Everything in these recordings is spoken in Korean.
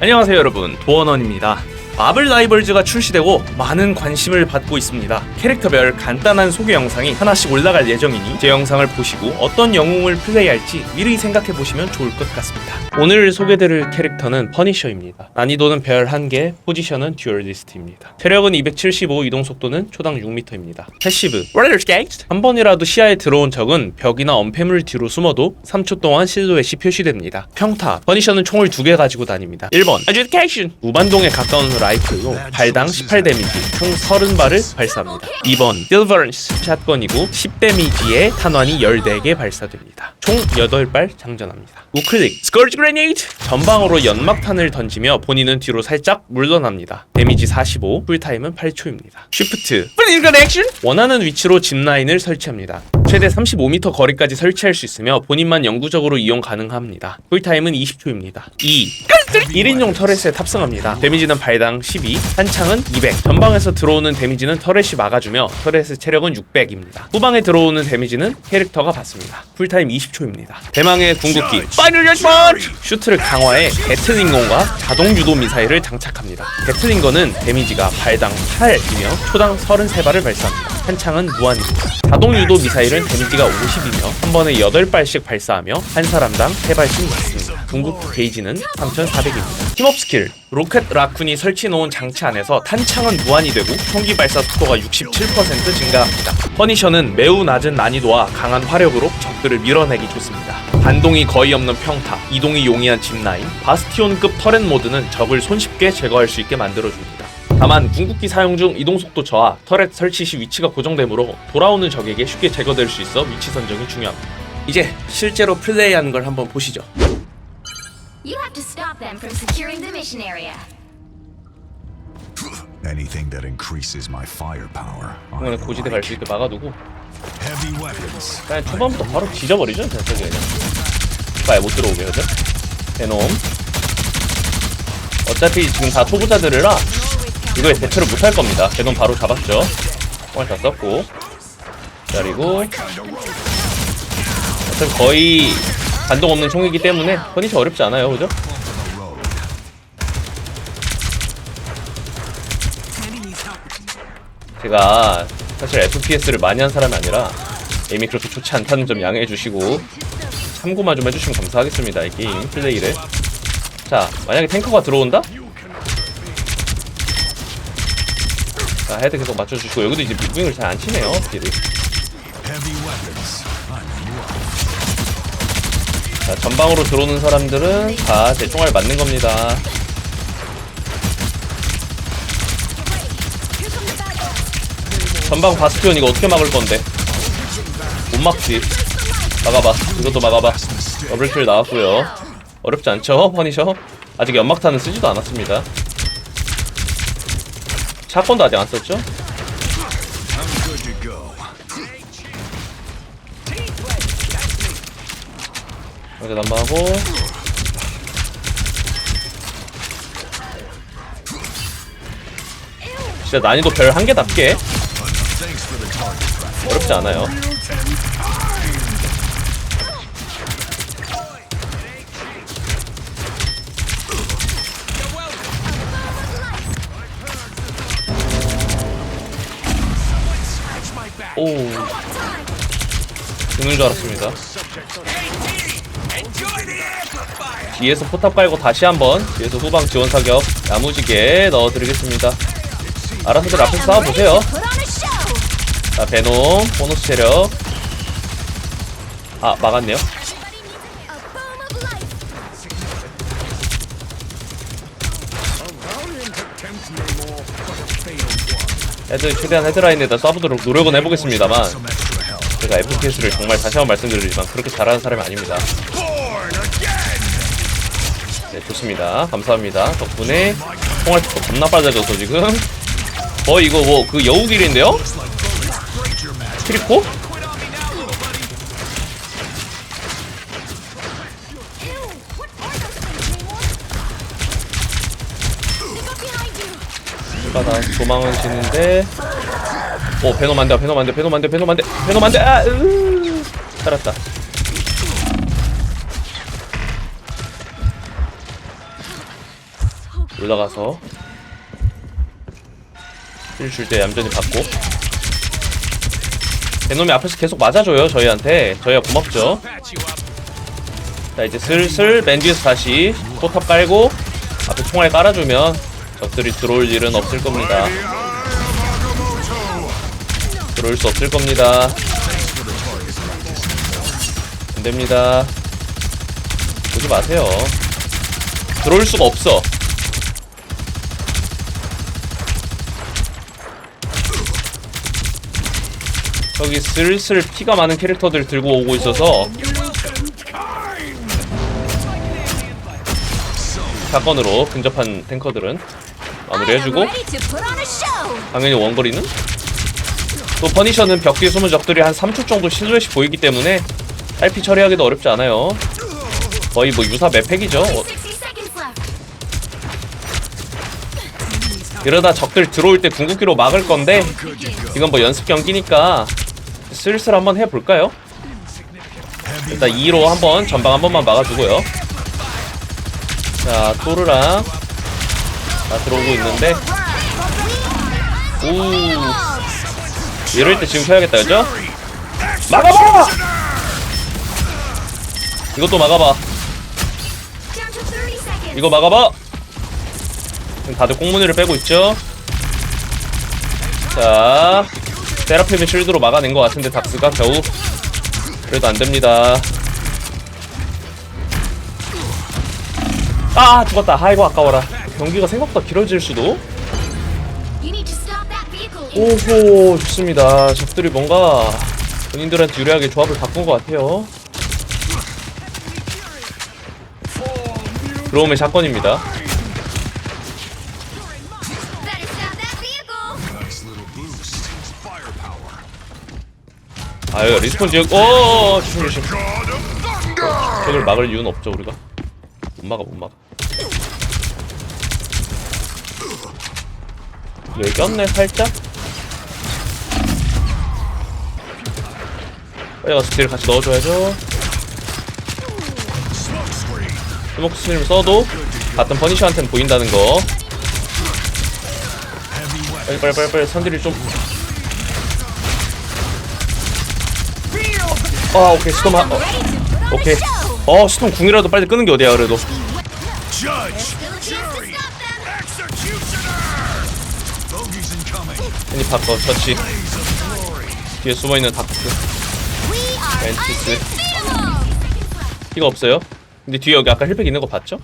안녕하세요 여러분. 도원원입니다 마블 라이벌즈가 출시되고 많은 관심을 받고 있습니다. 캐릭터별 간단한 소개 영상이 하나씩 올라갈 예정이니 제 영상을 보시고 어떤 영웅을 플레이할지 미리 생각해 보시면 좋을 것 같습니다. 오늘 소개드릴 캐릭터는 퍼니셔입니다. 난이도는 별 1개, 포지션은 듀얼리스트입니다. 체력은 275, 이동속도는 초당 6m입니다. 패시브. 한 번이라도 시야에 들어온 적은 벽이나 엄폐물 뒤로 숨어도 3초 동안 실루엣이 표시됩니다. 평타. 퍼니셔는 총을 두개 가지고 다닙니다. 1번. Adjudication 무반동에 가까운 라 이플로 발당 18 데미지 총 30발을 발사합니다. 2번 deliverance 샷건이고 10 데미지에 탄환이 14개 발사됩니다. 총 8발 장전합니다. 우클릭 스커지 그레네이드 전방으로 연막탄을 던지며 본인은 뒤로 살짝 물러납니다. 데미지 45 쿨타임은 8초입니다. 쉬프트 원하는 위치로 짚라인을 설치합니다 최대 35m 거리까지 설치할 수 있으며 본인만 영구적으로 이용 가능합니다. 쿨타임은 20초입니다. 2 1인용 터렛에 탑승합니다. 데미지는 발당 12 한창은 200 전방에서 들어오는 데미지는 터렛이 막아주며 터렛의 체력은 600입니다. 후방에 들어오는 데미지는 캐릭터가 받습니다. 쿨타임 20초입니다. 대망의 궁극기 슈트를 강화해 게틀링건과 자동 유도 미사일을 장착합니다. 게틀링건은 데미지가 발당 8이며 초당 33발을 발사합니다 한창은 무한입니다 자동 유도 미사일은 데미지가 50이며 한 번에 8발씩 발사하며 한 사람당 3발씩 맞습니다. 궁극기 게이지는 3400입니다. 팀업 스킬. 로켓 라쿤이 설치해놓은 장치 안에서 탄창은 무한이 되고 총기 발사 속도가 67% 증가합니다. 퍼니셔는 매우 낮은 난이도와 강한 화력으로 적들을 밀어내기 좋습니다. 반동이 거의 없는 평타, 이동이 용이한 짚라인, 바스티온급 터렛 모드는 적을 손쉽게 제거할 수 있게 만들어줍니다 다만 궁극기 사용 중 이동속도 저하, 터렛 설치 시 위치가 고정되므로 돌아오는 적에게 쉽게 제거될 수 있어 위치 선정이 중요합니다 이제 실제로 플레이하는 걸 한번 보시죠 You have to stop them from securing the mission area. Anything that increases my firepower. 이번에 고지대 갈 수 있게 막아두고 Heavy weapons. 그냥 초반부터 바로 뒤져버리죠 그냥 저기 그냥 가에 못 들어오게 그죠? 대놈 어차피 지금 다 초보자들이라 이거에 대처를 못할 겁니다. 대놈 바로 잡았죠? 총알 다 썼고. 기다리고. 어차피 거의 반동 없는 총이기 때문에 퍼니셔 어렵지 않아요. 그죠? 제가 사실 FPS를 많이 한 사람이 아니라 에임이 그렇게 좋지 않다는 점 양해해 주시고 참고만 좀 해주시면 감사하겠습니다 이 게임 플레이를. 자 만약에 탱커가 들어온다? 자 헤드 계속 맞춰주시고 여기도 이제 빅윙을 잘 안 치네요 딜이. 자 전방으로 들어오는 사람들은 다 제 총알 맞는 겁니다. 전방 바스티온 이거 어떻게 막을 건데? 못 막지. 막아봐. 이것도 막아봐. 더블킬 나왔고요. 어렵지 않죠 퍼니셔? 아직 연막탄은 쓰지도 않았습니다 샷건도 아직 안 썼죠. 여기 난방하고. 진짜 난이도 별 한 개답게. 어렵지 않아요 오. 죽는 줄 알았습니다. 뒤에서 포탑 깔고 다시 한번 뒤에서 후방 지원 사격 야무지게 넣어드리겠습니다. 알아서들 앞에서 싸워보세요. 자 베놈 보너스 체력. 아 막았네요 헤드 최대한 헤드라인에다 쏴보도록 노력은 해보겠습니다만. 제가 FPS를 정말 다시 한번 말씀드리지만 그렇게 잘하는 사람이 아닙니다 네 좋습니다 감사합니다 덕분에 총알 속도 겁나 빨라져서 지금 거의 이거 뭐 그 여우길인데요? 트리코? 누가 다 도망은 치는데. 오 베놈 안돼 베놈 안돼 베놈 안돼 베놈 안돼 베놈 안돼 아 으, 살았다. 올라가서 힐 줄 때 얌전히 받고. 대놈이 앞에서 계속 맞아줘요 저희한테. 저희가 고맙죠. 자 이제 슬슬 맨 뒤에서 다시 포탑 깔고 앞에 총알 깔아주면 적들이 들어올 일은 없을 겁니다. 들어올 수 없을 겁니다. 안 됩니다. 보지 마세요. 들어올 수가 없어. 저기 슬슬 피가 많은 캐릭터들 들고 오고 있어서 사건으로 근접한 탱커들은 마무리해주고. 당연히 원거리는 또 퍼니셔는 벽 뒤에 숨은 적들이 한 3초 정도 실루엣이 보이기 때문에 딸피 처리하기도 어렵지 않아요 거의 뭐 유사 맵팩이죠 어, 60 seconds left. 이러다 적들 들어올 때 궁극기로 막을 건데 이건 뭐 연습 경기니까 슬슬 한번 해볼까요? 일단 2로 한번 전방 한 번만 막아주고요 자 토르랑 다 들어오고 있는데 오 이럴 때 지금 켜야겠다 그죠? 막아봐! 이것도 막아봐 Down to 30 seconds. 이거 막아봐. 지금 다들 꽁무니를 빼고 있죠. 자, 세라핌의 쉴드로 막아낸 것 같은데 닥스가 겨우 그래도 안 됩니다. 아 죽었다. 아이고 아까워라. 경기가 생각보다 길어질 수도. 오호 좋습니다. 적들이 뭔가 본인들한테 유리하게 조합을 바꾼 것 같아요. 들어오면 사건입니다. 아유 리스폰 지역. 오 조심 조심. 저걸 막을 이유는 없죠 우리가? 못 막아 못 막아 여기 꼈네 살짝 빨리 가서 딜 같이 넣어줘야죠. 스모크 스님 써도 같은 퍼니셔한테는 보인다는 거. 빨리 빨리 빨리 빨리 선딜이 좀 아, 오케이 스톰 하, 어, 오케이. 어 스톰 궁이라도 빨리 끄는 게 어디야 그래도 애니 파커 처치 glory. 뒤에 숨어있는 다크스 undefeatable. 피가 없어요 근데 뒤에 여기 아까 힐팩 있는 거 봤죠?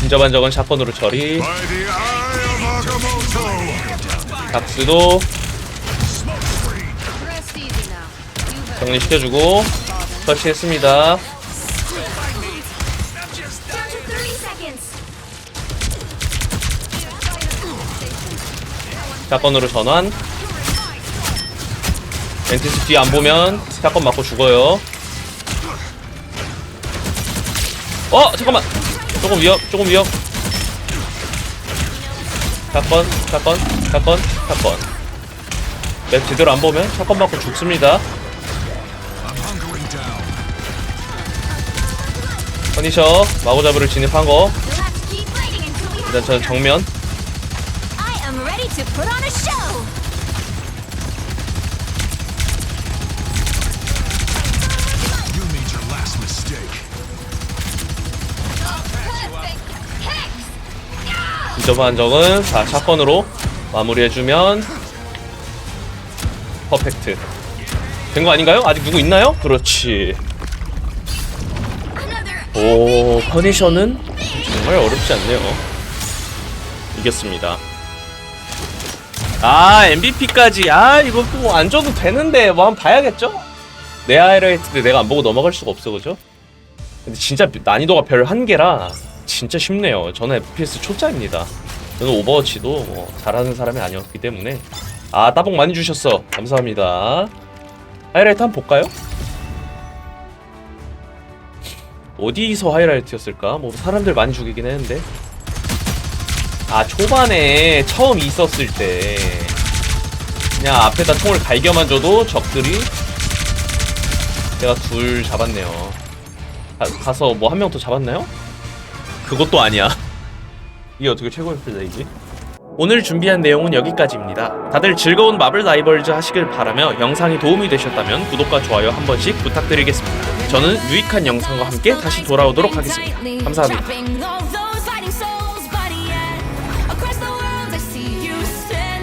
근접한 적은 샷건으로 처리. 닥스도 정리시켜주고 터치했습니다. Down to 30 seconds. 샷건으로 전환. 멘티스 뒤 안 보면 샷건 맞고 죽어요. 어 잠깐만. 조금 위험 조금 위험 샷건 샷건 샷건 샷건. 맵 제대로 안 보면 샷건 맞고 죽습니다 퍼니셔 마고잡이를 진입한 거 일단 저는 정면. 근접한 적은 자 샷건으로 마무리해주면 퍼펙트 된 거 아닌가요? 아직 누구 있나요? 그렇지 오 퍼니셔는? 정말 어렵지 않네요. 이겼습니다. 아 MVP까지. 아 이거 뭐안 줘도 되는데 뭐 한번 봐야겠죠? 내 하이라이트 때 내가 안 보고 넘어갈 수가 없어 그죠? 근데 진짜 난이도가 별 한계라 진짜 쉽네요. 저는 FPS 초짜입니다. 저는 오버워치도 뭐 잘하는 사람이 아니었기 때문에. 아 따봉 많이 주셨어. 감사합니다. 하이라이트 한번 볼까요? 어디서 하이라이트였을까? 뭐 사람들 많이 죽이긴 했는데 아 초반에 처음 있었을 때 그냥 앞에다 총을 갈겨만 줘도 적들이 제가 둘 잡았네요. 가, 가서 뭐 한 명 더 잡았나요? 그것도 아니야. 이게 어떻게 최고의 플레이지? 오늘 준비한 내용은 여기까지입니다. 다들 즐거운 마블 라이벌즈 하시길 바라며 영상이 도움이 되셨다면 구독과 좋아요 한 번씩 부탁드리겠습니다. 저는 유익한 영상과 함께 다시 돌아오도록 하겠습니다. 감사합니다.